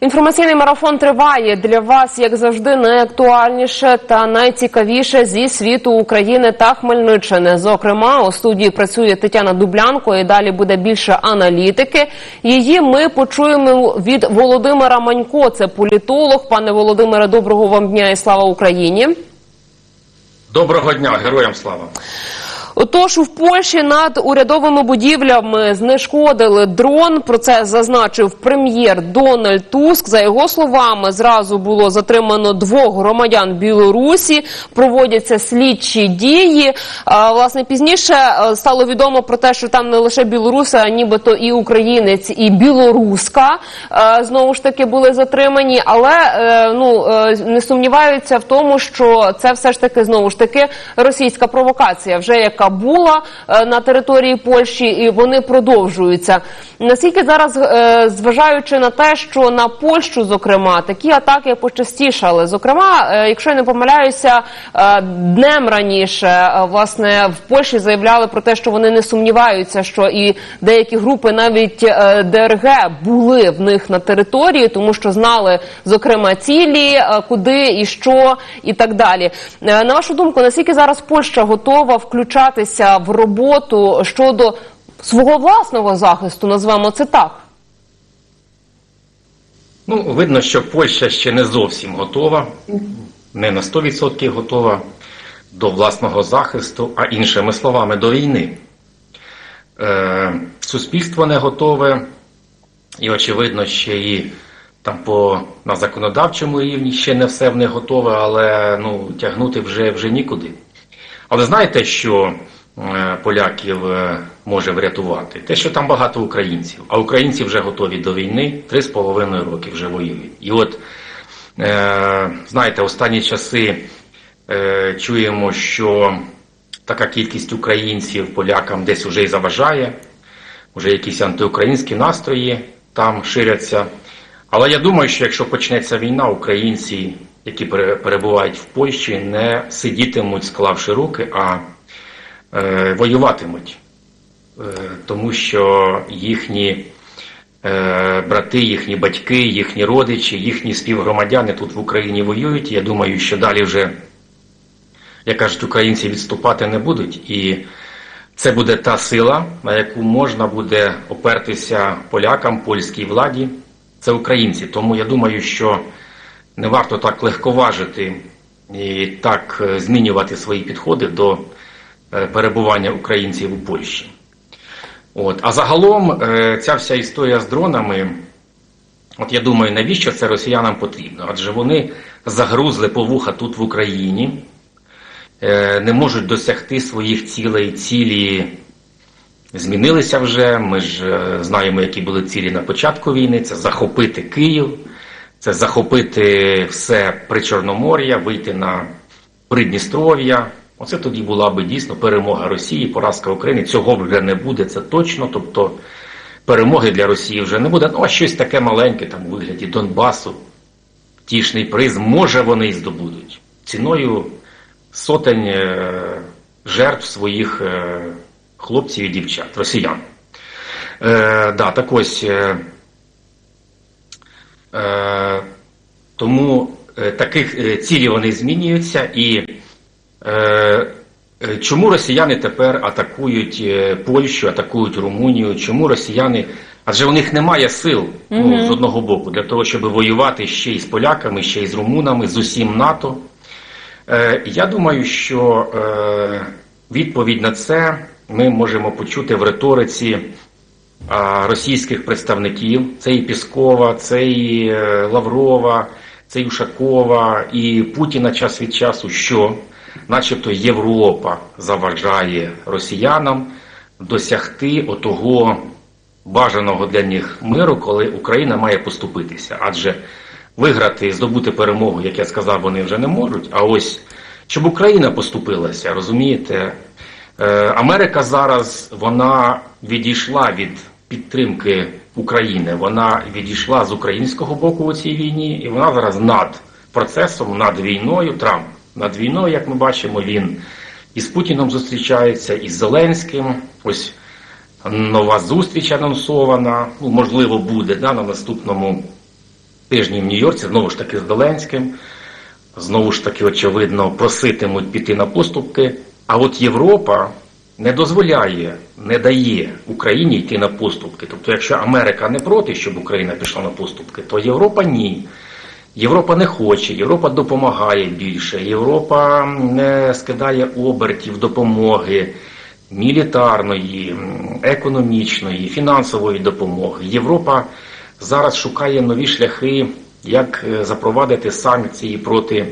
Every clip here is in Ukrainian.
Інформаційний марафон триває для вас, як завжди, найактуальніше та найцікавіше зі світу України та Хмельниччини. Зокрема, у студії працює Тетяна Дублянко. І далі буде більше аналітики. Її ми почуємо від Володимира Манько. Це політолог. Пане Володимире, доброго вам дня і слава Україні. Доброго дня, героям слава. Отож, в Польщі над урядовими будівлями знешкодили дрон. Про це зазначив прем'єр Дональд Туск. За його словами, зразу було затримано двох громадян Білорусі. Проводяться слідчі дії. А, власне, пізніше е, стало відомо про те, що там не лише білоруси, а нібито і українець, і білоруска е, знову ж таки були затримані. Але е, ну не сумніваються в тому, що це все ж таки знову ж таки російська провокація, вже яка була е, на території Польщі, і вони продовжуються. Наскільки зараз, е, зважаючи на те, що на Польщу, зокрема, такі атаки почастішали. Зокрема, е, якщо я не помиляюся, днем раніше власне в Польщі заявляли про те, що вони не сумніваються, що і деякі групи, навіть ДРГ, були в них на території, тому що знали зокрема цілі, куди і що, і так далі. На вашу думку, наскільки зараз Польща готова включатися в роботу щодо свого власного захисту, назвемо це так? Ну, видно, що Польща ще не зовсім готова, не на 100% готова до власного захисту, а іншими словами, до війни. Е, суспільство не готове, і, очевидно, ще і там по на законодавчому рівні ще не все в них готове, але ну, тягнути вже, вже нікуди. Але знаєте, що е, поляків е, може врятувати? Те, що там багато українців, а українці вже готові до війни, три з половиною роки вже воюють. І от, е, знаєте, останні часи чуємо, що така кількість українців полякам десь вже і заважає, вже якісь антиукраїнські настрої там ширяться. Але я думаю, що якщо почнеться війна, українці, які пере- перебувають в Польщі, не сидітимуть, склавши руки, а е, воюватимуть. Е, тому що їхні е, брати, їхні батьки, їхні родичі, їхні співгромадяни тут в Україні воюють. Я думаю, що далі вже, як кажуть, українці відступати не будуть. І це буде та сила, на яку можна буде опертися полякам, польській владі. Це українці. Тому я думаю, що не варто так легковажити і так е, змінювати свої підходи до е, перебування українців у Польщі. От. А загалом е, ця вся історія з дронами, от я думаю, навіщо це росіянам потрібно? Адже вони загрузли по вуха тут в Україні, не можуть досягти своїх цілей, цілі змінилися вже. Ми ж знаємо, які були цілі на початку війни: це захопити Київ, це захопити все Причорномор'я, вийти на Придністров'я. Оце тоді була би дійсно перемога Росії, поразка України. Цього вже не буде, це точно. Тобто перемоги для Росії вже не буде. Ну а щось таке маленьке там у вигляді Донбасу, тішний приз, може вони і здобудуть ціною сотень е, жертв своїх е, хлопців і дівчат, росіян. Е, да, так ось, е, тому е, таких е, цілі вони змінюються і е, е, чому росіяни тепер атакують е, Польщу, атакують Румунію? Чому росіяни? Адже у них немає сил ну, з одного боку для того, щоб воювати ще й з поляками, ще й з румунами, з усім НАТО. Е, я думаю, що е, відповідь на це ми можемо почути в риториці російських представників. Це і Піскова, це і е, Лаврова, це і Ушакова, і Путіна час від часу, що начебто Європа заважає росіянам досягти отого бажаного для них миру, коли Україна має поступитися. Адже виграти, здобути перемогу, як я сказав, вони вже не можуть. А ось щоб Україна поступилася, розумієте, Е, Америка зараз вона відійшла від підтримки України. Вона відійшла з українського боку у цій війні, і вона зараз над процесом, над війною. Трамп над війною, як ми бачимо, він із Путіном зустрічається, із Зеленським. Ось нова зустріч анонсована. Ну, можливо, буде да, на наступному тижні в Нью-Йорці, знову ж таки з Зеленським, знову ж таки, очевидно, проситимуть піти на поступки. А от Європа не дозволяє, не дає Україні йти на поступки. Тобто, якщо Америка не проти, щоб Україна пішла на поступки, то Європа ні. Європа не хоче, Європа допомагає більше, Європа не скидає обертів допомоги мілітарної, економічної, фінансової допомоги. Європа зараз шукає нові шляхи, як е, запровадити санкції проти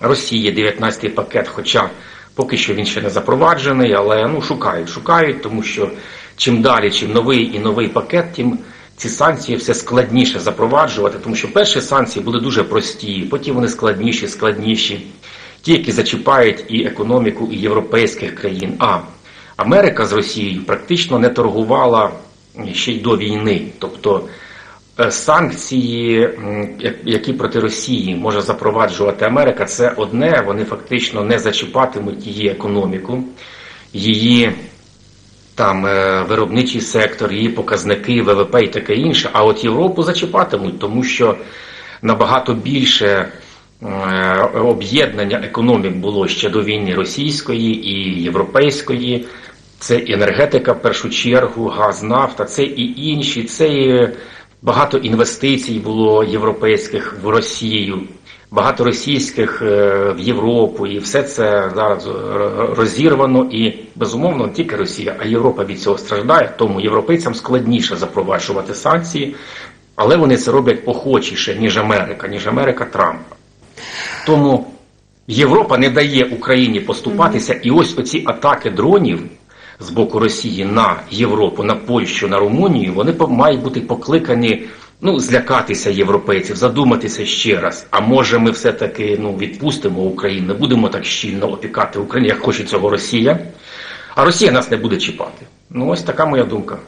Росії, 19-й пакет, хоча поки що він ще не запроваджений, але ну шукають, шукають, тому що чим далі, чим новий і новий пакет, тим ці санкції все складніше запроваджувати, тому що перші санкції були дуже прості, потім вони складніші, складніші, ті, які зачіпають і економіку, і європейських країн. А Америка з Росією практично не торгувала ще й до війни. Тобто Санкції, які проти Росії може запроваджувати Америка, це одне. Вони фактично не зачіпатимуть її економіку, її там е, виробничий сектор, її показники, ВВП і таке інше. А от Європу зачіпатимуть, тому що набагато більше е, об'єднання економік було ще до війни російської і європейської. Це енергетика в першу чергу, газ, нафта, це і інші, це і багато інвестицій було європейських в Росію, багато російських е, в Європу, і все це зараз е, розірвано. І безумовно не тільки Росія, а Європа від цього страждає. Тому європейцям складніше запроваджувати санкції, але вони це роблять охочіше, ніж Америка, ніж Америка Трампа. Тому Європа не дає Україні поступатися, і ось оці атаки дронів з боку Росії на Європу, на Польщу, на Румунію, вони мають бути покликані ну, злякатися європейців, задуматися ще раз. А може ми все-таки ну, відпустимо Україну, не будемо так щільно опікати Україну, як хоче цього Росія. А Росія нас не буде чіпати. Ну, ось така моя думка.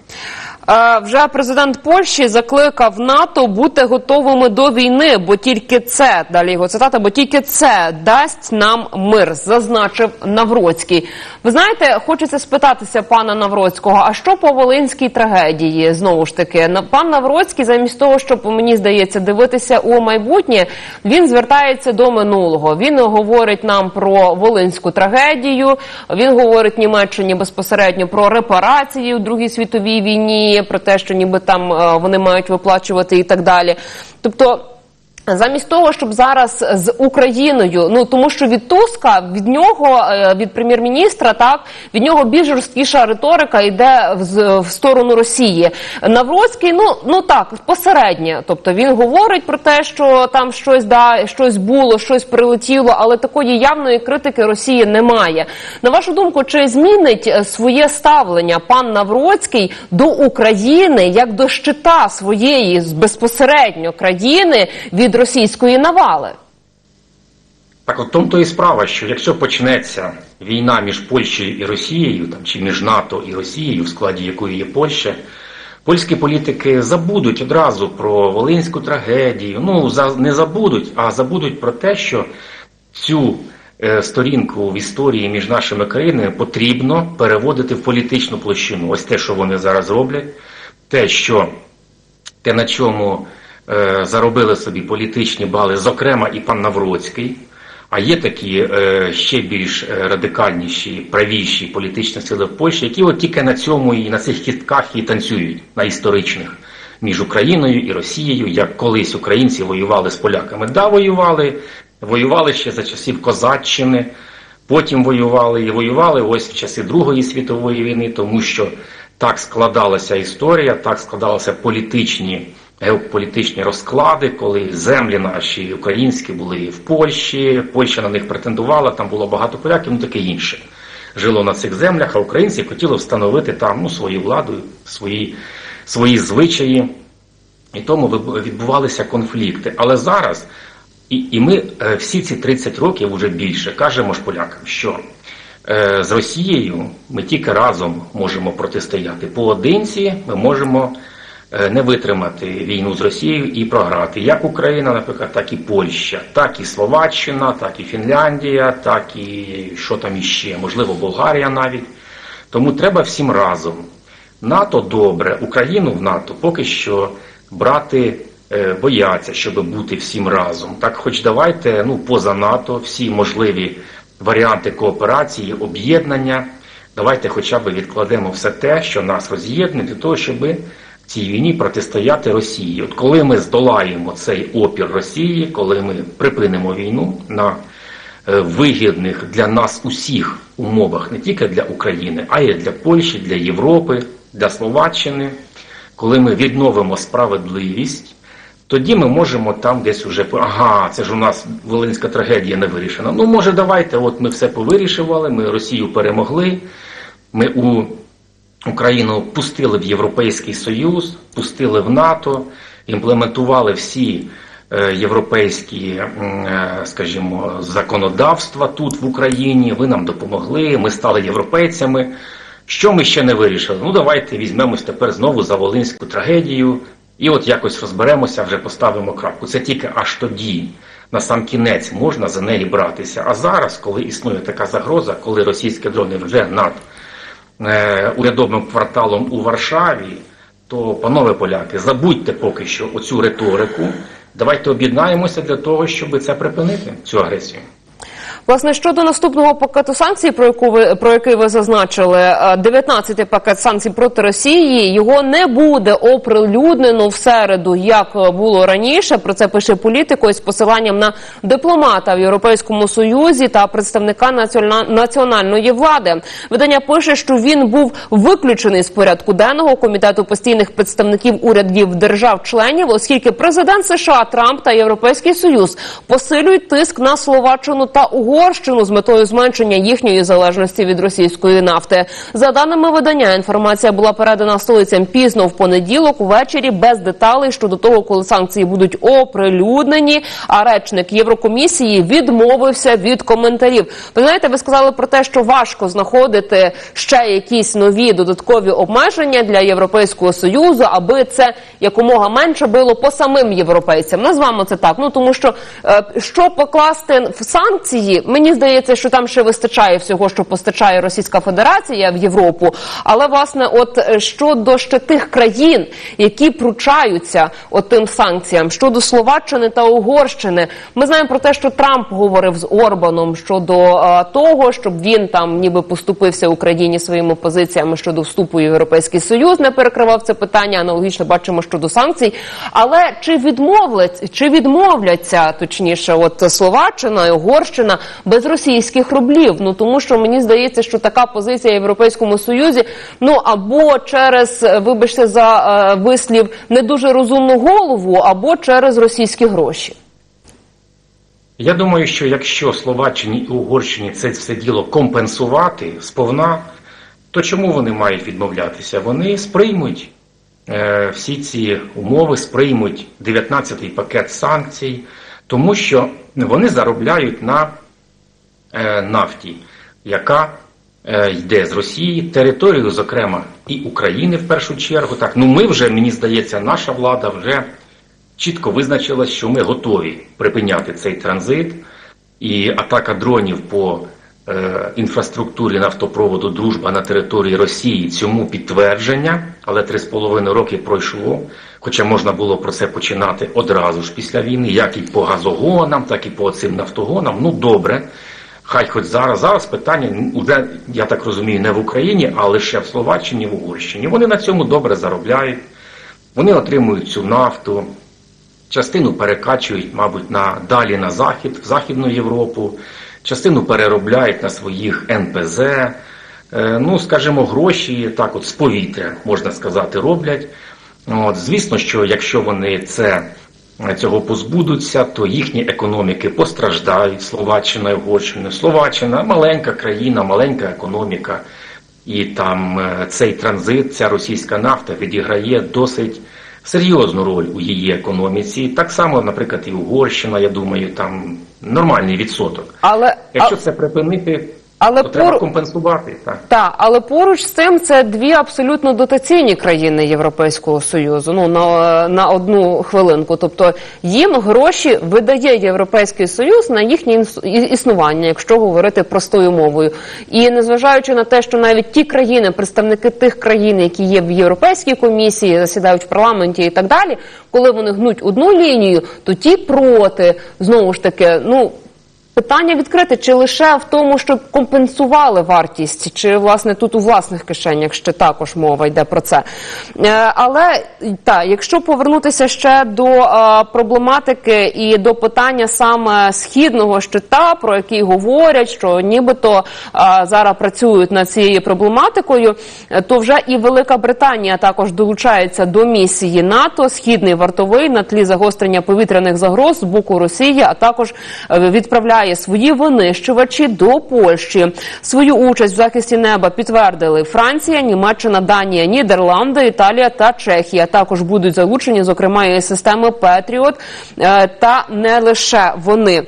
Е, Вже президент Польщі закликав НАТО бути готовими до війни, бо тільки це далі його цитата, бо тільки це дасть нам мир, зазначив Навроцький. Ви знаєте, хочеться спитатися пана Навроцького, а що по волинській трагедії? Знову ж таки, пан Навроцький, замість того, щоб мені здається дивитися у майбутнє, він звертається до минулого. Він говорить нам про волинську трагедію. Він говорить Німеччині безпосередньо про репарації у Другій світовій війні, про те, що ніби там е, вони мають виплачувати і так далі. Тобто. Замість того, щоб зараз з Україною, ну тому що від Туска, від нього, е, від прем'єр-міністра, так від нього більш жорсткіша риторика йде в, в сторону Росії. Навроцький, ну ну так, посередньо. Тобто він говорить про те, що там щось да, щось було, щось прилетіло, але такої явної критики Росії немає. На вашу думку, чи змінить е, своє ставлення пан Навроцький до України як до щита своєї безпосередньо країни від російської навали? Так от тому то і справа, що якщо почнеться війна між Польщею і Росією, там, чи між НАТО і Росією, в складі якої є Польща, польські політики забудуть одразу про волинську трагедію. Ну, не забудуть, а забудуть про те, що цю е, сторінку в історії між нашими країнами потрібно переводити в політичну площину. Ось те, що вони зараз роблять, те, що те, на чому заробили собі політичні бали, зокрема і пан Навроцький. А є такі е, ще більш е, радикальніші, правіші політичні сили в Польщі, які от тільки на цьому і на цих кістках і танцюють на історичних між Україною і Росією, як колись українці воювали з поляками. Да, воювали, воювали ще за часів Козаччини, потім воювали і воювали ось в часи Другої світової війни, тому що так складалася історія, так складалися політичні геополітичні розклади, коли землі наші українські були в Польщі, Польща на них претендувала, там було багато поляків, ну таке інше. Жило на цих землях, а українці хотіли встановити там ну, свою владу, свої, свої звичаї. І тому відбувалися конфлікти. Але зараз, і, і ми е, всі ці 30 років уже більше кажемо ж полякам, що е, з Росією ми тільки разом можемо протистояти. Поодинці ми можемо не витримати війну з Росією і програти. Як Україна, наприклад, так і Польща, так і Словаччина, так і Фінляндія, так і що там іще, можливо, Болгарія навіть. Тому треба всім разом. НАТО добре, Україну в НАТО поки що брати е, бояться, щоб бути всім разом. Так, хоч давайте, ну, поза НАТО, всі можливі варіанти кооперації, об'єднання. Давайте хоча б відкладемо все те, що нас роз'єднує, для того, щоб в цій війні протистояти Росії. От коли ми здолаємо цей опір Росії, коли ми припинимо війну на е, вигідних для нас усіх умовах, не тільки для України, а й для Польщі, для Європи, для Словаччини, коли ми відновимо справедливість. Тоді ми можемо там десь уже ага, це ж у нас волинська трагедія не вирішена. Ну може, давайте, от ми все повирішували, ми Росію перемогли, ми у Україну пустили в Європейський Союз, пустили в НАТО, імплементували всі е, європейські, е, скажімо, законодавства тут в Україні. Ви нам допомогли, ми стали європейцями. Що ми ще не вирішили? Ну давайте візьмемось тепер знову за волинську трагедію і от якось розберемося, вже поставимо крапку. Це тільки аж тоді, на сам кінець, можна за неї братися. А зараз, коли існує така загроза, коли російські дрони вже над урядовим кварталом у Варшаві, то, панове поляки, забудьте поки що оцю риторику. Давайте об'єднаємося для того, щоб це припинити, цю агресію. Власне, щодо наступного пакету санкцій, про яку ви про який ви зазначили, е, 19-й пакет санкцій проти Росії його не буде оприлюднено в середу, як е, було раніше. Про це пише політико із посиланням на дипломата в Європейському Союзі та представника націона- національної влади. Видання пише, що він був виключений з порядку денного комітету постійних представників урядів держав-членів, оскільки президент США Трамп та Європейський Союз посилюють тиск на Словаччину та Угорщину з метою зменшення їхньої залежності від російської нафти. За даними видання, інформація була передана столицям пізно в понеділок увечері без деталей щодо того, коли санкції будуть оприлюднені. А речник Єврокомісії відмовився від коментарів. Ви знаєте, ви сказали про те, що важко знаходити ще якісь нові додаткові обмеження для Європейського союзу, аби це якомога менше було по самим європейцям. Назвемо це так. Ну тому що е, що покласти в санкції, мені здається, що там ще вистачає всього, що постачає Російська Федерація в Європу. Але власне, от е, щодо ще тих країн, які пручаються от тим санкціям, щодо Словаччини та Угорщини, ми знаємо про те, що Трамп говорив з Орбаном щодо е, того, щоб він там ніби поступився Україні своїми позиціями щодо вступу в Європейський Союз, не перекривав це питання. Аналогічно бачимо щодо санкцій. Але чи відмовляться, чи відмовляться точніше, от Словаччина Угорщина без російських рублів? Ну тому що мені здається, що така позиція в Європейському Союзі, ну або через, е, вибачте за е, вислів, не дуже розумну голову, або через російські гроші. Я думаю, що якщо Словаччині і Угорщині це все діло компенсувати сповна, то чому вони мають відмовлятися? Вони сприймуть е, всі ці умови, сприймуть 19-й пакет санкцій, тому що вони заробляють на нафті, яка е, йде з Росії, територію, зокрема, і України в першу чергу. Так, ну ми вже, мені здається, наша влада вже чітко визначила, що ми готові припиняти цей транзит, і атака дронів по е, інфраструктурі нафтопроводу Дружба на території Росії цьому підтвердження, але три з половиною роки пройшло. Хоча можна було про це починати одразу ж після війни, як і по газогонам, так і по цим нафтогонам. Ну добре. Хай хоч зараз, зараз питання вже, я так розумію, не в Україні, а лише в Словаччині, в Угорщині. Вони на цьому добре заробляють, вони отримують цю нафту, частину перекачують, мабуть, на далі на захід, в Західну Європу, частину переробляють на своїх НПЗ. Е, ну, скажімо, гроші так, от з повітря, можна сказати, роблять. От, звісно, що якщо вони це, цього позбудуться, то їхні економіки постраждають. Словаччина і Угорщина. Словаччина маленька країна, маленька економіка. І там е, цей транзит, ця російська нафта відіграє досить серйозну роль у її економіці. Так само, наприклад, і Угорщина, я думаю, там нормальний відсоток. Але Якщо це припинити, Але треба пор... компенсувати. Так. Так, але поруч з цим це дві абсолютно дотаційні країни Європейського союзу. Ну на, на одну хвилинку. Тобто їм гроші видає Європейський Союз на їхнє існування, якщо говорити простою мовою. І незважаючи на те, що навіть ті країни, представники тих країн, які є в Європейській комісії, засідають в парламенті і так далі, коли вони гнуть одну лінію, то ті проти знову ж таки, ну. Питання відкрите, чи лише в тому, щоб компенсували вартість, чи власне тут у власних кишенях ще також мова йде про це. Е, але так, якщо повернутися ще до е, проблематики і до питання саме східного щита, про який говорять, що нібито е, зараз працюють над цією проблематикою, то вже і Велика Британія також долучається до місії НАТО, східний вартовий на тлі загострення повітряних загроз з боку Росії, а також е, відправляє свої винищувачі до Польщі. Свою участь в захисті неба підтвердили Франція, Німеччина, Данія, Нідерланди, Італія та Чехія. Також будуть залучені, зокрема, і системи Петріот, е, та не лише вони.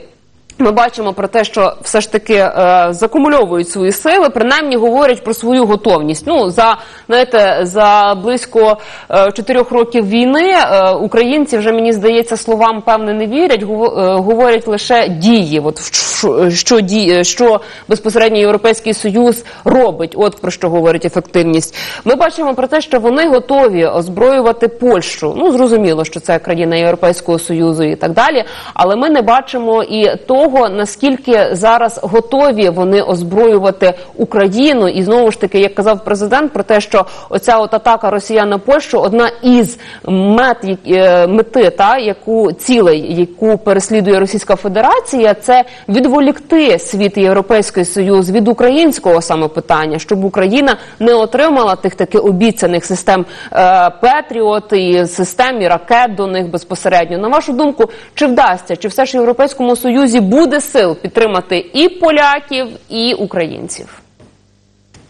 Ми бачимо про те, що все ж таки е, закумульовують свої сили, принаймні говорять про свою готовність. Ну за знаєте, за близько е, чотирьох років війни е, українці вже мені здається словам певне не вірять. гово- е, говорять лише дії. От що, що діє, що безпосередньо європейський союз робить. От про що говорить ефективність. Ми бачимо про те, що вони готові озброювати Польщу. Ну зрозуміло, що це країна Європейського союзу і так далі. Але ми не бачимо і того, наскільки зараз готові вони озброювати Україну. І знову ж таки, як казав президент, про те, що оця от атака Росіян на Польщу одна із мет е, мети, та яку цілей, яку переслідує Російська Федерація, це відволікти світ Європейський Союз від українського саме питання, щоб Україна не отримала тих таки обіцяних систем е, Петріот і систем і ракет до них безпосередньо. На вашу думку, чи вдасться, чи все ж Європейському Союзі буде сил підтримати і поляків, і українців?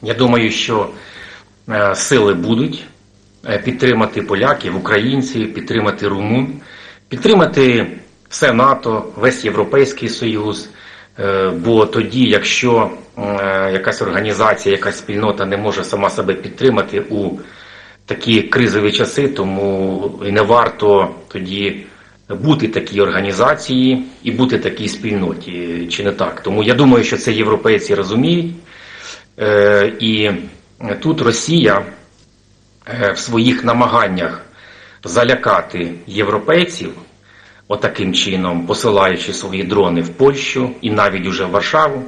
Я думаю, що е, сили будуть е, підтримати поляків, українців, підтримати румун, підтримати все НАТО, весь Європейський Союз. Е, Бо тоді, якщо якась організація, якась спільнота не може сама себе підтримати у такі кризові часи, тому і не варто тоді бути такій організації і бути такій спільноті, чи не так? Тому я думаю, що це європейці розуміють. Е, І тут Росія е, в своїх намаганнях залякати європейців, отаким чином, посилаючи свої дрони в Польщу і навіть уже в Варшаву,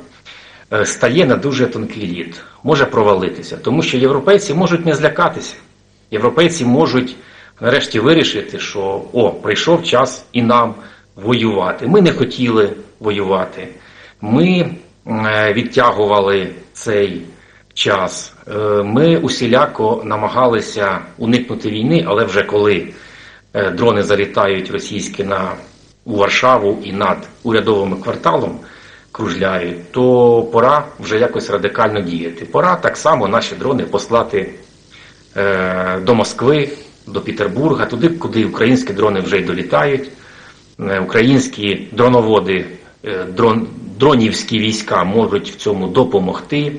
е, стає на дуже тонкий лід, може провалитися, тому що європейці можуть не злякатися. Європейці можуть нарешті вирішити, що о, прийшов час і нам воювати. Ми не хотіли воювати. Ми е, відтягували цей час. Е, Ми усіляко намагалися уникнути війни, але вже коли е, дрони залітають російські на у Варшаву і над урядовим кварталом кружляють, то пора вже якось радикально діяти. Пора так само наші дрони послати е, до Москви, до Петербурга, туди, куди українські дрони вже й долітають. Е, Українські дроноводи, е, дрон, дронівські війська можуть в цьому допомогти.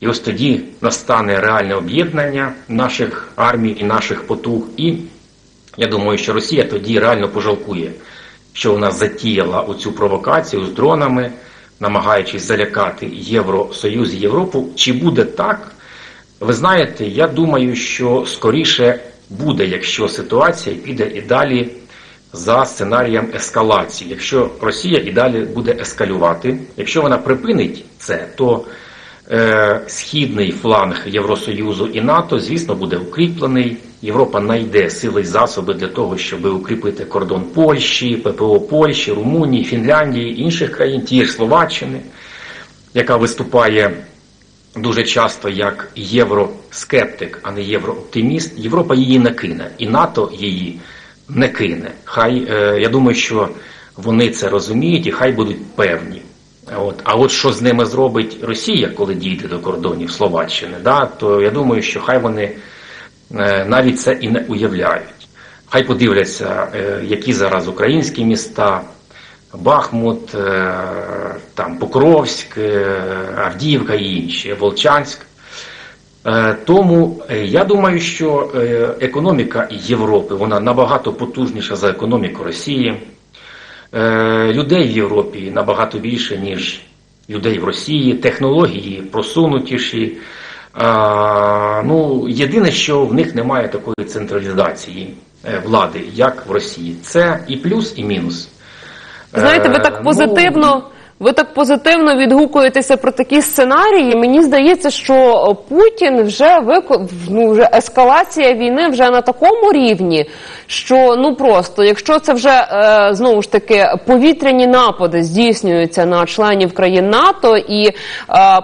І ось тоді настане реальне об'єднання наших армій і наших потуг. І я думаю, що Росія тоді реально пожалкує, що вона затіяла оцю провокацію з дронами, намагаючись залякати Євросоюз і Європу. Чи буде так? Ви знаєте, я думаю, що скоріше буде, якщо ситуація піде і далі за сценарієм ескалації. Якщо Росія і далі буде ескалювати, якщо вона припинить це, то е, східний фланг Євросоюзу і НАТО, звісно, буде укріплений. Європа знайде сили й засоби для того, щоб укріпити кордон Польщі, ППО Польщі, Румунії, Фінляндії, інших країн, тієї Словаччини, яка виступає дуже часто як євроскептик, а не єврооптиміст. Європа її не кине, і НАТО її не кине. Хай е, я думаю, що вони це розуміють і хай будуть певні. От. А от що з ними зробить Росія, коли дійде до кордонів Словаччини, да, то я думаю, що хай вони е, навіть це і не уявляють. Хай подивляться, е, які зараз українські міста Бахмут, е, там Покровськ, е, Авдіївка і інші, Волчанськ. Е, Тому я думаю, що економіка Європи вона набагато потужніша за економіку Росії. Людей в Європі набагато більше, ніж людей в Росії, технології просунутіші. Ну, єдине, що в них немає такої централізації влади, як в Росії. Це і плюс, і мінус. Знаєте, ви Е, так ну, позитивно. Ви так позитивно відгукуєтеся про такі сценарії. Мені здається, що Путін вже вико... ну, вже ескалація війни вже на такому рівні, що ну просто, якщо це вже е, знову ж таки повітряні напади здійснюються на членів країн НАТО, і е,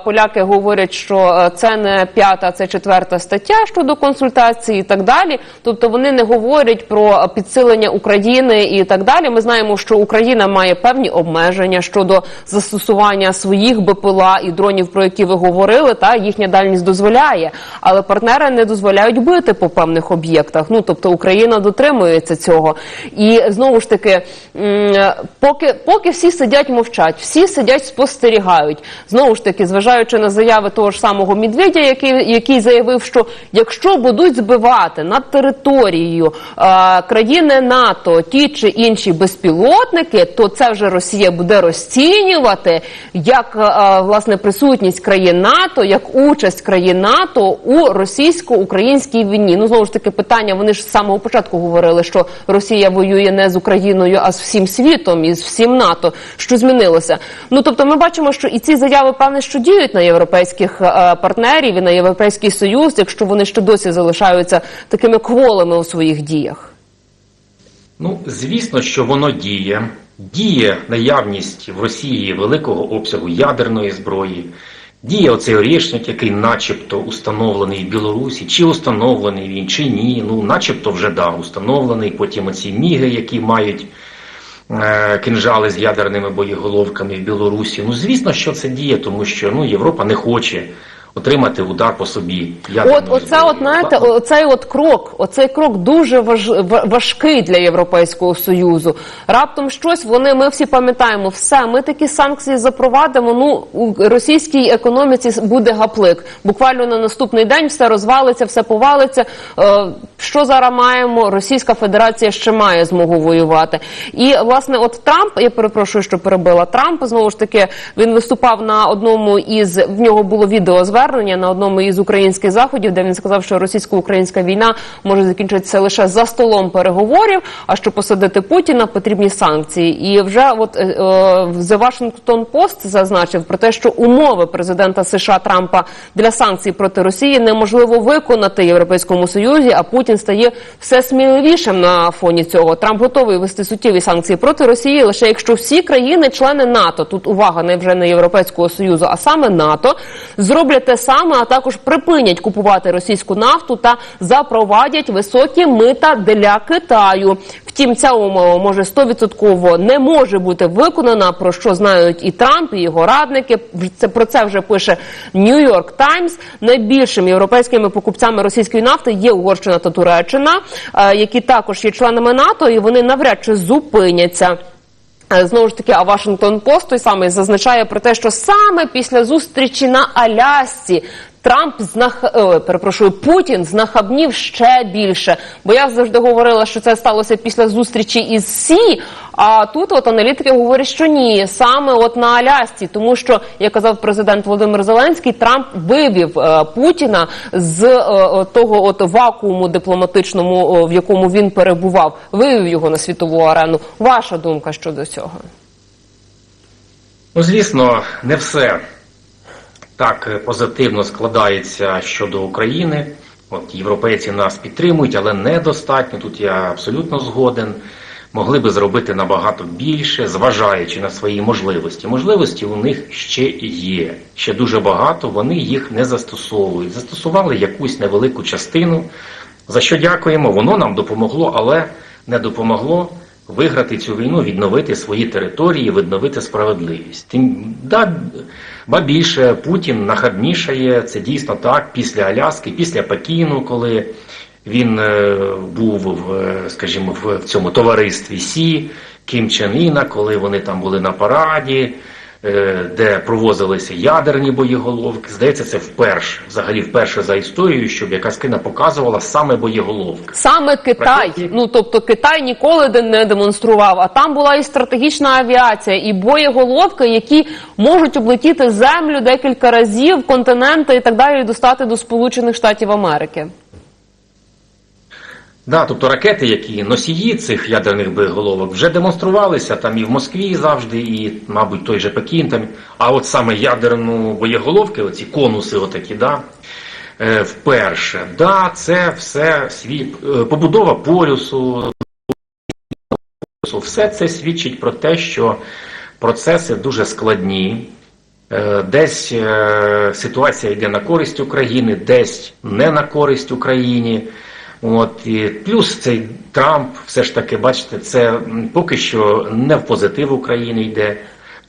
поляки говорять, що е, це не п'ята, це четверта стаття щодо консультації і так далі. Тобто вони не говорять про підсилення України і так далі. Ми знаємо, що Україна має певні обмеження щодо застосування своїх БПЛА і дронів, про які ви говорили. Та їхня дальність дозволяє, але партнери не дозволяють бити по певних об'єктах. Ну тобто Україна дотримується цього. І знову ж таки, поки поки всі сидять мовчать, всі сидять спостерігають. Знову ж таки, зважаючи на заяви того ж самого Медведя, який, який заявив, що якщо будуть збивати над територією е, країни НАТО ті чи інші безпілотники, то це вже Росія буде розцінювати як е, власне присутність країн НАТО, як участь країн НАТО у російсько-українській війні. Ну знову ж таки питання. Вони ж з самого початку говорили, що Росія воює не з Україною, а з всім світом і з всім НАТО. Що змінилося? Ну тобто, ми бачимо, що і ці заяви певне, що діють на європейських е, партнерів і на європейський союз, якщо вони ще досі залишаються такими кволими у своїх діях. Ну, звісно, що воно діє. Діє наявність в Росії великого обсягу ядерної зброї. Діє оцей орішник, який начебто установлений в Білорусі, чи установлений він, чи ні. Ну, начебто вже да, установлений. Потім оці міги, які мають е, кинжали з ядерними боєголовками в Білорусі. Ну, звісно, що це діє, тому що ну, Європа не хоче отримати удар по собі. От ядерною оце, зброєю. от знаєте, оцей от крок, оцей крок дуже важ, важкий для Європейського союзу. Раптом щось вони ми всі пам'ятаємо, все, ми такі санкції запровадимо. Ну у російській економіці буде гаплик. Буквально на наступний день все розвалиться, все повалиться. Е, що зараз маємо? Російська Федерація ще має змогу воювати. І власне, от Трамп, я перепрошую, що перебила Трамп. Знову ж таки, він виступав на одному із в нього було відеозвернення на одному із українських заходів, де він сказав, що російсько-українська війна може закінчитися лише за столом переговорів. А щоб посадити Путіна, потрібні санкції. І вже от е, е, The Washington Post зазначив про те, що умови президента США Трампа для санкцій проти Росії неможливо виконати Європейському Союзі, а Путін стає все сміливішим на фоні цього. Трамп готовий вести суттєві санкції проти Росії, лише якщо всі країни-члени НАТО, тут увага не вже не Європейського союзу, а саме НАТО, зроблять те саме, а також припинять купувати російську нафту та запровадять високі мита для Китаю. Втім, ця умова може 100% не може бути виконана, про що знають і Трамп, і його радники. Це про це вже пише York Times. Найбільшими європейськими покупцями російської нафти є Угорщина та Туреччина, е, які також є членами НАТО, і вони навряд чи зупиняться. Е, Знову ж таки, а Вашингтон Пост той самий зазначає про те, що саме після зустрічі на Алясці Трамп знах... Ой, перепрошую, Путін знахабнів ще більше. Бо я завжди говорила, що це сталося після зустрічі із Сі. А тут от аналітики говорять, що ні, саме от на Алясці, тому що як казав президент Володимир Зеленський, Трамп вивів е, Путіна з е, того от вакууму дипломатичному, о, в якому він перебував, вивів його на світову арену. Ваша думка щодо цього? Ну, звісно, не все так е, позитивно складається щодо України. От європейці нас підтримують, але недостатньо. Тут я абсолютно згоден. Могли би зробити набагато більше, зважаючи на свої можливості. Можливості у них ще є. Ще дуже багато. Вони їх не застосовують. Застосували якусь невелику частину. За що дякуємо? Воно нам допомогло, але не допомогло виграти цю війну, відновити свої території, відновити справедливість. Тим да, ба більше Путін нахабнішає, це дійсно так, після Аляски, після Пекіну, коли він е, був в, е, скажімо, в, цьому товаристві Сі, Кім Чен Іна, коли вони там були на параді, де провозилися ядерні боєголовки. Здається, це вперше, взагалі вперше за історію, щоб якась країна показувала саме боєголовки. Саме Китай, Ракети. ну тобто Китай ніколи не демонстрував. А там була і стратегічна авіація, і боєголовки, які можуть облетіти землю декілька разів, континенти і так далі, і достати до Сполучених Штатів Америки. Да, тобто ракети, які носії цих ядерних боєголовок, вже демонструвалися там і в Москві завжди, і, мабуть, той же Пекін там. А от саме ядерну боєголовки, оці конуси, отакі, да, е, вперше. Да, це все сві... е, побудова полюсу, все це свідчить про те, що процеси дуже складні. Е, Десь ситуація йде на користь України, десь не на користь Україні. От і плюс цей Трамп, все ж таки, бачите, це поки що не в позитив України йде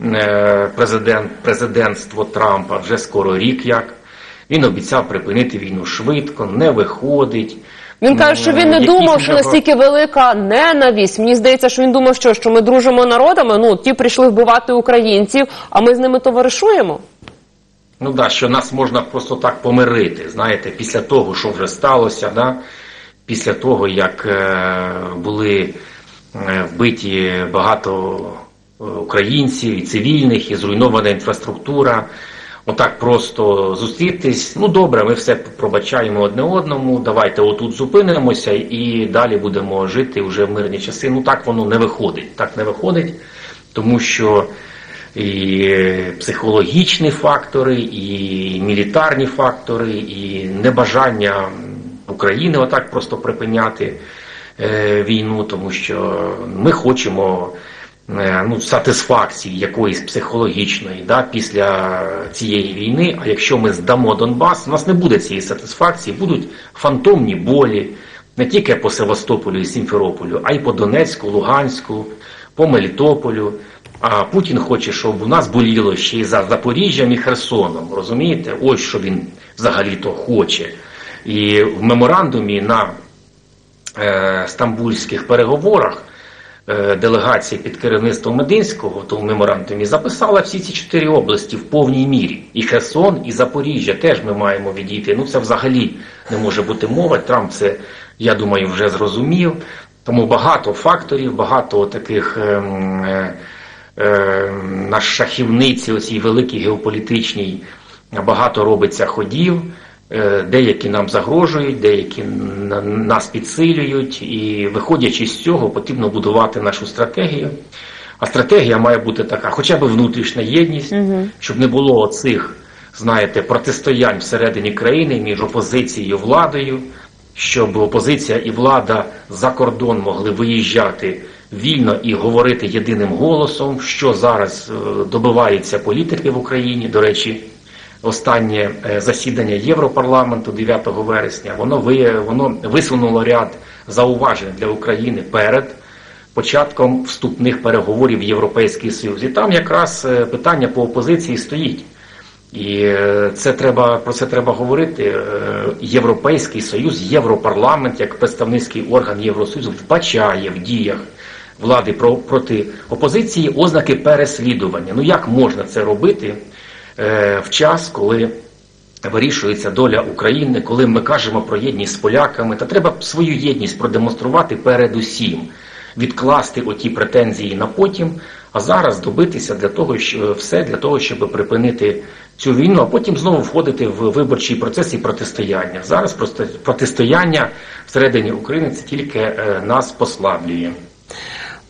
е, президент, президентство Трампа вже скоро рік як. Він обіцяв припинити війну швидко, не виходить. Він каже, що він не Якісь думав, що настільки велика ненависть. Мені здається, що він думав, що, що ми дружимо народами. Ну ті прийшли вбивати українців, а ми з ними товаришуємо. Ну да, що нас можна просто так помирити, знаєте, після того, що вже сталося, да? Після того, як е, були е, вбиті багато е, українців і цивільних, і зруйнована інфраструктура. Отак просто зустрітись. Ну добре, ми все пробачаємо одне одному. Давайте отут зупинимося і далі будемо жити вже в мирні часи. Ну так воно не виходить. Так не виходить, тому що і психологічні фактори, і мілітарні фактори, і небажання України отак просто припиняти е, війну, тому що ми хочемо е, ну, сатисфакції якоїсь психологічної да, після цієї війни. А якщо ми здамо Донбас, у нас не буде цієї сатисфакції, будуть фантомні болі не тільки по Севастополю і Сімферополю, а й по Донецьку, Луганську, по Мелітополю. А Путін хоче, щоб у нас боліло ще й за Запоріжжям і Херсоном. Розумієте? Ось що він взагалі-то хоче. І в меморандумі на е, стамбульських переговорах е, делегація під керівництвом Мединського, то в меморандумі записала всі ці чотири області в повній мірі. І Херсон, і Запоріжжя теж ми маємо відійти. Ну це взагалі не може бути мова. Трамп це, я думаю, вже зрозумів. Тому багато факторів, багато таких. ем, е, е, на шахівниці, оцій великій геополітичній, багато робиться ходів. Е, Деякі нам загрожують, деякі на- нас підсилюють, і виходячи з цього, потрібно будувати нашу стратегію. А стратегія має бути така, хоча б внутрішня єдність, щоб не було оцих, знаєте, протистоянь всередині країни між опозицією і владою, щоб опозиція і влада за кордон могли виїжджати вільно і говорити єдиним голосом, що зараз е, добиваються політики в Україні. До речі, останнє е, засідання Європарламенту 9 вересня, воно воно висунуло ряд зауважень для України перед початком вступних переговорів в Європейський Союз. І там якраз е, питання по опозиції стоїть. І е, це треба про це треба говорити. Європейський Союз, Європарламент, як представницький орган Євросоюзу, вбачає в діях влади про проти опозиції ознаки переслідування. Ну як можна це робити в час, коли вирішується доля України, коли ми кажемо про єдність з поляками, та треба свою єдність продемонструвати передусім, відкласти оті претензії на потім, а зараз добитися для того, що все для того, щоб припинити цю війну, а потім знову входити в виборчий процес і протистояння. Зараз протистояння всередині України це тільки е, нас послаблює.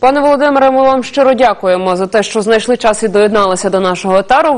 Пане Володимире, ми вам щиро дякуємо за те, що знайшли час і доєдналися до нашого етару.